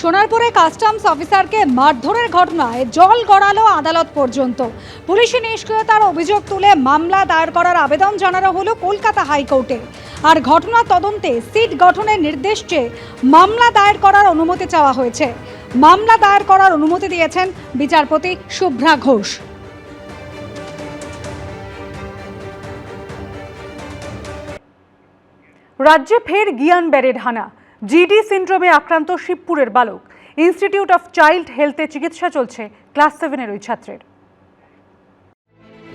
সোনারপুরে customs অফিসারকে মারধরের ঘটনায় জল গড়ালো আদালত পর্যন্ত। পুলিশি নিষ্ক্রিয়তার অভিযোগ তুলে মামলা দায়ের করার আবেদন জানানো হলো কলকাতা হাইকোর্টে। আর ঘটনা তদন্তে সিট গঠনের নির্দেশ চেয়ে মামলা দায়ের করার অনুমতি চাওয়া হয়েছে। মামলা দায়ের করার অনুমতি দিয়েছেন বিচারপতি শুভ্রা ঘোষ। রাজ্যে ফের গিয়ান ব্যারের হানা। জিডি সিন্ড্রোমে আক্রান্ত শিবপুরের বালক। ইনস্টিটিউট অফ চাইল্ড হেলথে চিকিৎসা চলছে ক্লাস সেভেনের ওই ছাত্রের।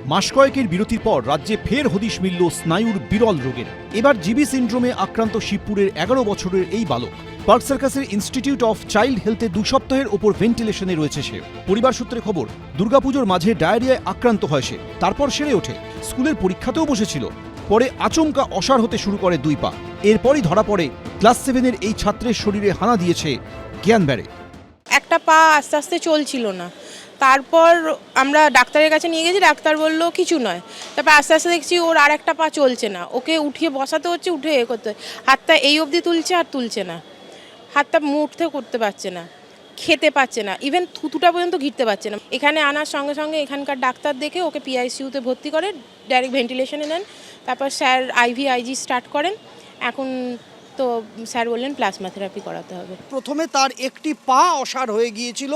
মাস কয়েকের বিরতির পর রাজ্যে ফের হদিশ মিলল স্নায়ুর বিরল রোগের। এবার জিবি সিন্ড্রোমে আক্রান্ত শিবপুরের এগারো বছরের এই বালক। পার্ক সার্কাসের ইনস্টিটিউট অফ চাইল্ড হেলথে দু সপ্তাহের ওপর ভেন্টিলেশনে রয়েছে সে। পরিবার সূত্রে খবর, দুর্গাপুজোর মাঝে ডায়রিয়ায় আক্রান্ত হয় সে। তারপর সেরে ওঠে। স্কুলের পরীক্ষাতেও বসেছিল। পরে আচমকা অসার হতে শুরু করে দুই পা। এরপরই ধরা পড়ে ক্লাস সেভেনের এই ছাত্রের শরীরে হানা দিয়েছে জ্ঞান ব্যারে। একটা পা আস্তে আস্তে চলছিল না। তারপর আমরা ডাক্তারের কাছে নিয়ে গেছি, ডাক্তার বলল, কিছু নয়। তারপর আস্তে আস্তে দেখছি ওর আর একটা পা চলছে না। ওকে উঠিয়ে বসাতে হচ্ছে, উঠে এ করতে হাতটা এই অবধি তুলছে আর তুলছে না। হাতটা মুঠতে করতে পারছে না। খেতে পারছে না। ইভেন থুতুটা পর্যন্ত ঘিরতে পারছে না। এখানে আনার সঙ্গে সঙ্গে এখানকার ডাক্তার দেখে ওকে পিআইসিউতে ভর্তি করে ডাইরেক্ট ভেন্টিলেশনে নেন, তারপর স্যার আইভি আইজি স্টার্ট করেন। এখন তো স্যার বললেন প্লাজমা থেরাপি করাতে হবে। প্রথমে তার একটি পা অসার হয়ে গিয়েছিল।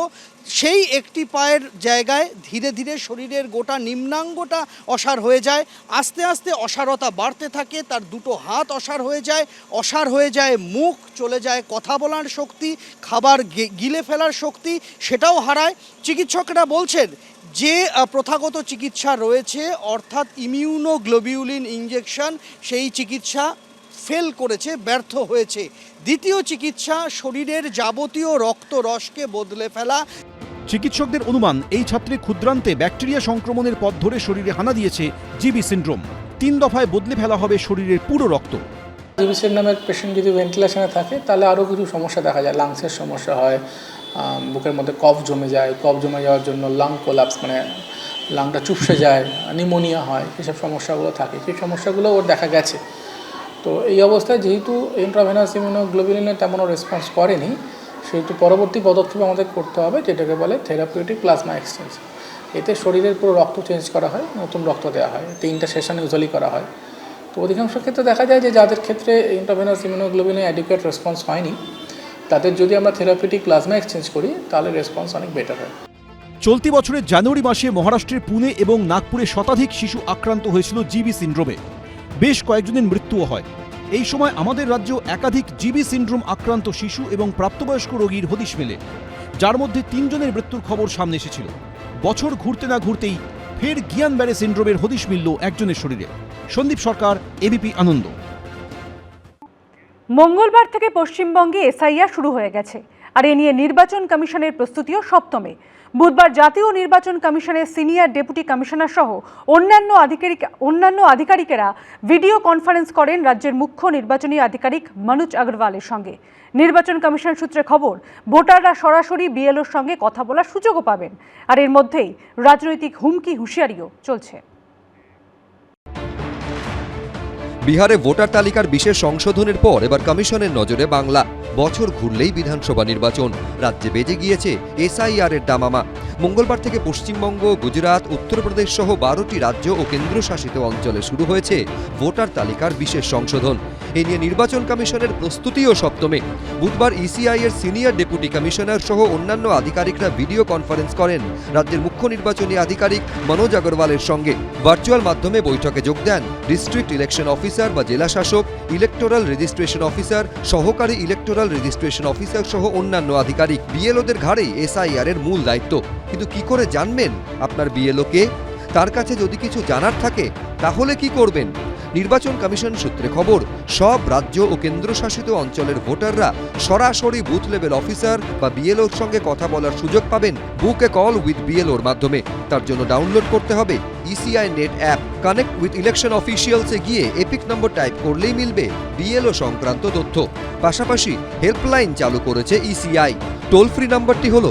সেই একটি পায়ের জায়গায় ধীরে ধীরে শরীরের গোটা নিম্নাঙ্গটা অসার হয়ে যায়। আস্তে আস্তে অসারতা বাড়তে থাকে, তার দুটো হাত অসার হয়ে যায়। অসার হয়ে যায় মুখ, চলে যায় কথা বলার শক্তি, খাবার গিলে ফেলার শক্তি, সেটাও হারায়। চিকিৎসকরা বলছেন যে প্রথাগত চিকিৎসা রয়েছে, অর্থাৎ ইমিউনোগ্লোবিউলিন ইঞ্জেকশন সেই চিকিৎসা ফেল করেছে ব্যর্থ হয়েছে। দ্বিতীয় চিকিৎসা শরীরের যাবতীয় রক্ত রসকে বদলে ফেলা। চিকিৎসকদের অনুমান এই ছাত্রে ক্ষুদ্রান্তে ব্যাকটেরিয়া সংক্রমণের পথ ধরে শরীরে হানা দিয়েছে জিবি সিন্ড্রোম। তিন দফায় বদলে ফেলা হবে শরীরের পুরো রক্ত। জিবিসির নামের পেশেন্ট যদি ভেন্টিলেশনে থাকে তাহলে আরও কিছু সমস্যা দেখা যায়। লাংসের সমস্যা হয় বুকের মধ্যে কফ জমে যায়। কফ জমে যাওয়ার জন্য লাং কোলাপস মানে লাংটা চুপসে যায় নিমোনিয়া হয় এসব সমস্যাগুলো থাকে। সেই সমস্যাগুলো ওর দেখা গেছে। তো এই অবস্থায় যেহেতু ইন্ট্রাভেনাস ইমিউনোগ্লোবিলিনের তেমনও রেসপন্স করেনি, সেহেতু পরবর্তী পদক্ষেপ আমাদের করতে হবে, যেটাকে বলে থেরাপিউটিক প্লাজমা এক্সচেঞ্জ এতে শরীরের পুরো রক্ত চেঞ্জ করা হয়, নতুন রক্ত দেওয়া হয়, তিনটা সেশন ইউজুয়ালি করা হয়। তো অধিকাংশ ক্ষেত্রে দেখা যায় যে যাদের ক্ষেত্রে ইন্টারভেনাস ইমিউনোগ্লোবিনের অ্যাডিকুয়েট রেসপন্স হয়নি, তাদের যদি আমরা থেরাপিউটিক প্লাজমা এক্সচেঞ্জ করি, তাহলে রেসপন্স অনেক বেটার হয়। চলতি বছরের জানুয়ারি মাসে মহারাষ্ট্রের পুনে এবং নাগপুরে শতাধিক শিশু আক্রান্ত হয়েছিল জিবি সিন্ড্রোমে। বেশ কয়েকজনের মৃত্যুও হয়। এই সময় আমাদের রাজ্য একাধিক জিবি সিন্ড্রোম আক্রান্ত শিশু এবং প্রাপ্তবয়স্ক রোগীর হদিশ মেলে, যার মধ্যে তিনজনের মৃত্যুর খবর সামনে এসেছিল। বছর ঘুরতে না ঘুরতেই ফের গিয়ান ব্যারে সিন্ড্রোমের হদিশ মিলল একজনের শরীরে। সন্দীপ সরকার এবিপি আনন্দ। মঙ্গলবার থেকে পশ্চিমবঙ্গে এসআইআর শুরু হয়ে গেছে, আর এ নিয়ে নির্বাচন কমিশনের প্রস্তুতিও সপ্তমে। বুধবার জাতীয় নির্বাচন কমিশনের সিনিয়র ডেপুটি কমিশনার সহ অন্যান্য আধিকারিক অন্যান্য আধিকারিকেরা ভিডিও কনফারেন্স করেন রাজ্যের মুখ্য নির্বাচনী আধিকারিক মনোজ আগরওয়ালের সঙ্গে। নির্বাচন কমিশন সূত্রে খবর, ভোটাররা সরাসরি বিএলওর সঙ্গে কথা বলার সুযোগও পাবেন। আর এর মধ্যেই রাজনৈতিক হুমকি হুঁশিয়ারিও চলছে। বিহারে ভোটার তালিকার বিশেষ সংশোধনের পর এবার কমিশনের নজরে বাংলা। বছর ঘুরলেই বিধানসভা নির্বাচন। রাজ্যে বেজে গিয়েছে এসআইআর এর দামামা। মঙ্গলবার থেকে পশ্চিমবঙ্গ, গুজরাট, উত্তরপ্রদেশ সহ বারোটি রাজ্য ও কেন্দ্রশাসিত অঞ্চলে শুরু হয়েছে ভোটার তালিকার বিশেষ সংশোধন। এ নিয়ে নির্বাচন কমিশনের প্রস্তুতিও সপ্তমে। বুধবার ইসিআই এর সিনিয়র ডেপুটি কমিশনার সহ অন্যান্য আধিকারিকরা ভিডিও কনফারেন্স করেন রাজ্যের মুখ্য নির্বাচনী আধিকারিক মনোজ আগরওয়ালের সঙ্গে। ভার্চুয়াল মাধ্যমে বৈঠকে যোগ দেন ডিস্ট্রিক্ট ইলেকশন অফিসার বা জেলা শাসক, ইলেকটোরাল রেজিস্ট্রেশন অফিসার, সহকারী ইলেকটোরাল রেজিস্ট্রেশন অফিসার সহ অন্যান্য আধিকারিক। বিএলওদের ঘাড়েই এসআইআর এর মূল দায়িত্ব। কিন্তু কি করে জানবেন আপনার বিএলও কে তার কাছে যদি কিছু জানার থাকে, তাহলে কি করবেন? নির্বাচন কমিশন সূত্রে খবর, সব রাজ্য ও কেন্দ্রশাসিত অঞ্চলের ভোটাররা সরাসরি বুথ লেভেল অফিসার বা বিএলওর সঙ্গে কথা বলার সুযোগ পাবেন বুক এ কল উইথ বিএলওর মাধ্যমে। তার জন্য ডাউনলোড করতে হবে ECI net app. Connect with election অফিসিয়ালসে গিয়ে এপিক নম্বর টাইপ করলেই মিলবে বিএলও সংক্রান্ত তথ্য। পাশাপাশি হেল্পলাইন চালু করেছে ইসিআই টোল ফ্রি নম্বরটি হল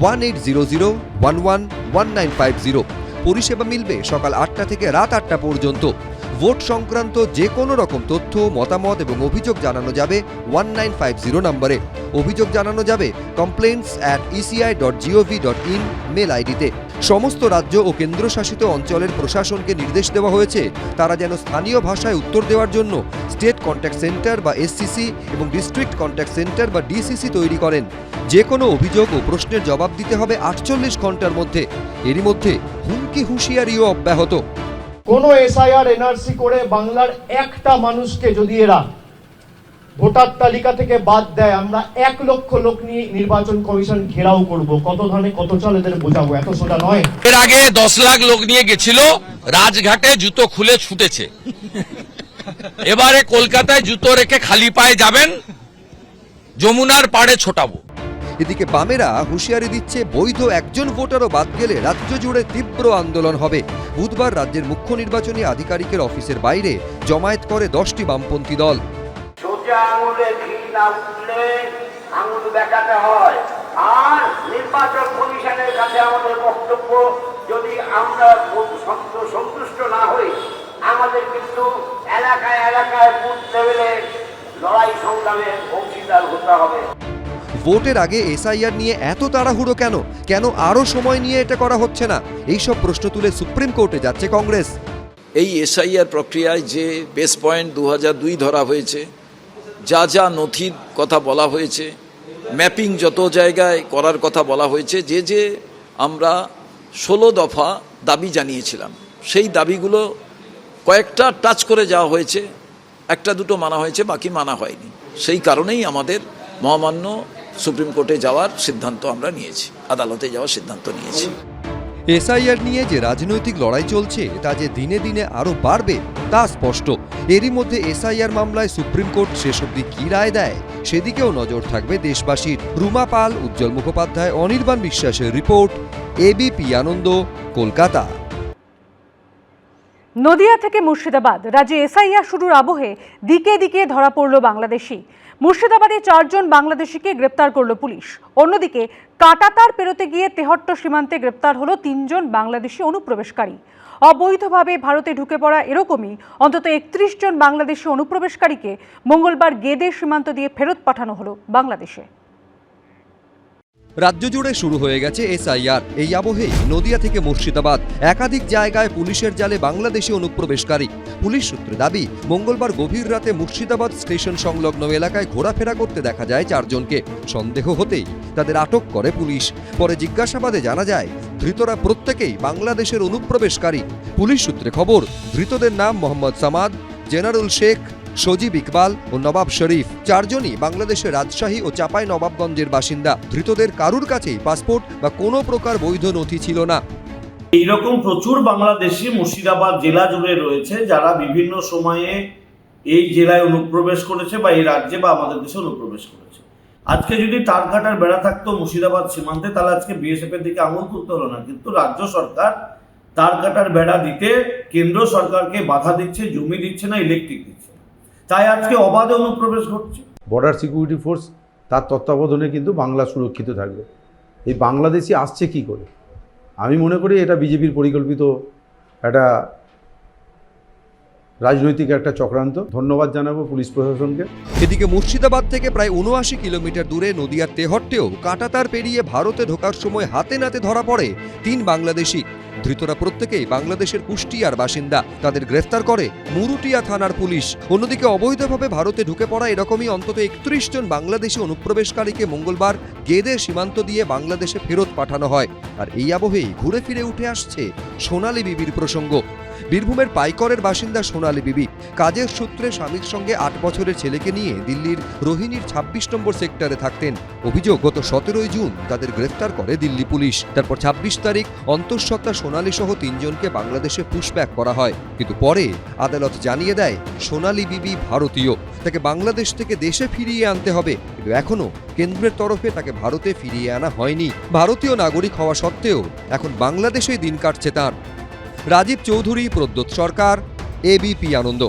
one eight zero zero one one one nine five zero. পরিষেবা মিলবে সকাল আটটা থেকে রাত আটটা পর্যন্ত। ভোট সংক্রান্ত যে কোনো রকম তথ্য, মতামত এবং অভিযোগ জানানো যাবে ওয়ান নাইন ফাইভ জিরো নম্বরে। অভিযোগ জানানো যাবে complaints at ECI dot GOV dot in mail আইডিতে। সমস্ত রাজ্য ও কেন্দ্রশাসিত অঞ্চলের প্রশাসনকে নির্দেশ দেওয়া হয়েছে। তারা যেন স্থানীয় ভাষায় উত্তর দেওয়ার জন্য স্টেট কন্ট্যাক্ট সেন্টার বা এসসিসি এবং ডিস্ট্রিক্ট কন্ট্যাক্ট সেন্টার বা ডিসিসি তৈরি করেন। যে কোনো অভিযোগ ও প্রশ্নের জবাব দিতে হবে আটচল্লিশ ঘণ্টার মধ্যে। এরই মধ্যে হুমকি হুঁশিয়ারিও অব্যাহত। কোনো এসআইআর এনআরসি করে বাংলার একটা মানুষকে যদি এরা ভোটার তালিকা থেকে বাদ দেয়, আমরা এক লক্ষ লোক নিয়ে নির্বাচন কমিশন ঘেরাও করব। কত ধানে কত চাল এদের বোঝাবো, এত সোজা নয়। এর আগে দশ লাখ লোক নিয়ে গেছিল, রাজঘাটে জুতো খুলে ছুটেছে। এবারে কলকাতায় জুতো রেখে খালি পায়ে যাবেন, যমুনার পাড়ে ছোটাবো। এদিকে বামেরা হুঁশিয়ারি দিচ্ছে, বৈধ একজন ভোটারও বাদ গেলে রাজ্য জুড়ে তীব্র আন্দোলন হবে। বুধবার রাজ্যের মুখ্য নির্বাচনী আধিকারিকের অফিসের বাইরে জমায়েত করে দশটি বামপন্থী দল। আমাদের কিন্তু এলাকায় এলাকায় বুথ লেভেলে লড়াই সংগ্রামের অংশীদার হতে হবে। ভোটের আগে এসআইআর নিয়ে এত তাড়াহুড়ো কেন? কেন আরও সময় নিয়ে এটা করা হচ্ছে না? এইসব প্রশ্ন তুলে সুপ্রিম কোর্টে যাচ্ছে কংগ্রেস। এই এসআইআর প্রক্রিয়ায় যে বেস পয়েন্ট দু দুই ধরা হয়েছে, যা যা নথির কথা বলা হয়েছে, ম্যাপিং যত জায়গায় করার কথা বলা হয়েছে, যে যে আমরা ষোলো দফা দাবি জানিয়েছিলাম, সেই দাবিগুলো কয়েকটা টাচ করে যাওয়া হয়েছে, একটা দুটো মানা হয়েছে, বাকি মানা হয়নি। সেই কারণেই আমাদের মহামান্য সুপ্রিম কোর্টে যাওয়ার সিদ্ধান্ত আমরা নিয়েছি আদালতে যাওয়ার সিদ্ধান্ত নিয়েছি। এসআইআর নিয়ে যে রাজনৈতিক লড়াই চলছে তা যে দিনে দিনে আরও বাড়বে তা স্পষ্ট। এরই মধ্যে এসআইআর মামলায় সুপ্রিম কোর্ট শেষ অবধি কী রায় দেয় সেদিকেও নজর থাকবে দেশবাসীর। রুমা পাল উজ্জ্বল মুখোপাধ্যায় অনির্বাণ বিশ্বাসের রিপোর্ট এবিপি আনন্দ কলকাতা। নদিয়া থেকে মুর্শিদাবাদ রাজ্যে এসআইআর শুরুর আবহে দিকে দিকে ধরা পড়ল বাংলাদেশি। মুর্শিদাবাদে চারজন বাংলাদেশিকে গ্রেপ্তার করল পুলিশ। অন্যদিকে কাটাতার পেরোতে গিয়ে তেহট্ট সীমান্তে গ্রেপ্তার হলো তিনজন বাংলাদেশি অনুপ্রবেশকারী। অবৈধভাবে ভারতে ঢুকে পড়া এরকমই অন্তত একত্রিশ জন বাংলাদেশি অনুপ্রবেশকারীকে মঙ্গলবার গেদে সীমান্ত দিয়ে ফেরত পাঠানো হলো বাংলাদেশে। রাজ্য জুড়ে শুরু হয়ে গেছে এসআইআর। এই আবহে নদিয়া থেকে মুর্শিদাবাদ, একাধিক জায়গায় পুলিশের জালে বাংলাদেশি অনুপ্রবেশকারী। পুলিশ সূত্রে দাবি, মঙ্গলবার গভীর রাতে মুর্শিদাবাদ স্টেশন সংলগ্ন এলাকায় ঘোরাফেরা করতে দেখা যায় চারজনকে। সন্দেহ হতেই তাদের আটক করে পুলিশ। পরে জিজ্ঞাসাবাদে জানা যায়, ধৃতরা প্রত্যেকেই বাংলাদেশের অনুপ্রবেশকারী। পুলিশ সূত্রে খবর, ধৃতদের নাম মোহাম্মদ সামাদ, জেনারেল শেখ সজীব ইকবাল ও নবাব শরীফ, চারজনই বাংলাদেশের রাজশাহী ও চাপাই নবাবগঞ্জের বাসিন্দা। ধৃতদের কারুর কাছেই পাসপোর্ট বা কোনো প্রকার বৈধ নথি ছিল না। এইরকম প্রচুর বাংলাদেশি মুর্শিদাবাদ জেলা জুড়ে রয়েছে, যারা বিভিন্ন সময়ে এই জেলায় অনুপ্রবেশ করেছে বা এই রাজ্যে বা আমাদের দেশে অনুপ্রবেশ করেছে। আজকে যদি তার কাটার বেড়া থাকতো মুর্শিদাবাদ সীমান্তে, তাহলে আজকে বিএসএফ এর দিকে আঙুল তুলতে হলো না। কিন্তু রাজ্য সরকার তার কাটার বেড়া দিতে, কেন্দ্র সরকারকে বাধা দিচ্ছে, জমি দিচ্ছে না ইলেকট্রিক তাই আজকে অবাধে অনুপ্রবেশ ঘটছে। বর্ডার সিকিউরিটি ফোর্স তার তত্ত্বাবধানে কিন্তু বাংলা সুরক্ষিত থাকবে। এই বাংলাদেশি আসছে কি করে? আমি মনে করি এটা বিজেপির পরিকল্পিত একটা রাজনৈতিক একটা চক্রান্ত। ধন্যবাদ জানাব পুলিশ প্রশাসনকে। এদিকে মুর্শিদাবাদ থেকে প্রায় উনআশি কিলোমিটার দূরে নদিয়ার তেহট্টেও কাঁটাতার পেরিয়ে ভারতে ঢোকার সময় হাতে নাতে ধরা পড়ে তিন বাংলাদেশি। ধৃতরা প্রত্যেকেই বাংলাদেশের কুষ্টিয়ার বাসিন্দা। তাদের গ্রেফতার করে মুরুটিয়া থানার পুলিশ। অন্যদিকে অবৈধভাবে ভারতে ঢুকে পড়া এরকমই অন্তত একত্রিশ জন বাংলাদেশি অনুপ্রবেশকারীকে মঙ্গলবার গেদে সীমান্ত দিয়ে বাংলাদেশে ফেরত পাঠানো হয়। আর এই আবহেই ঘুরে ফিরে উঠে আসছে সোনালী বিবির প্রসঙ্গ। বীরভূমের পাইকরের বাসিন্দা সোনালী বিবি কাজের সূত্রে স্বামীর সঙ্গে আট বছরের ছেলেকে নিয়ে দিল্লির রোহিণীর ছাব্বিশ নম্বর সেক্টরে থাকতেন। অভিযোগ, গত সতেরোই জুন তাদের গ্রেফতার করে দিল্লি পুলিশ। তারপর ছাব্বিশ তারিখ অন্তঃসত্ত্বা সোনালী সহ তিনজনকে বাংলাদেশে পুশব্যাক করা হয়। কিন্তু পরে আদালত জানিয়ে দেয়, সোনালী বিবি ভারতীয়। তাকে বাংলাদেশ থেকে দেশে ফিরিয়ে আনতে হবে। কিন্তু এখনও কেন্দ্রের তরফে তাকে ভারতে ফিরিয়ে আনা হয়নি। ভারতীয় নাগরিক হওয়া সত্ত্বেও এখন বাংলাদেশেই দিন কাটছে তার। রাজীব চৌধুরী প্রদ্যোৎ সরকার এবিপি আনন্দ।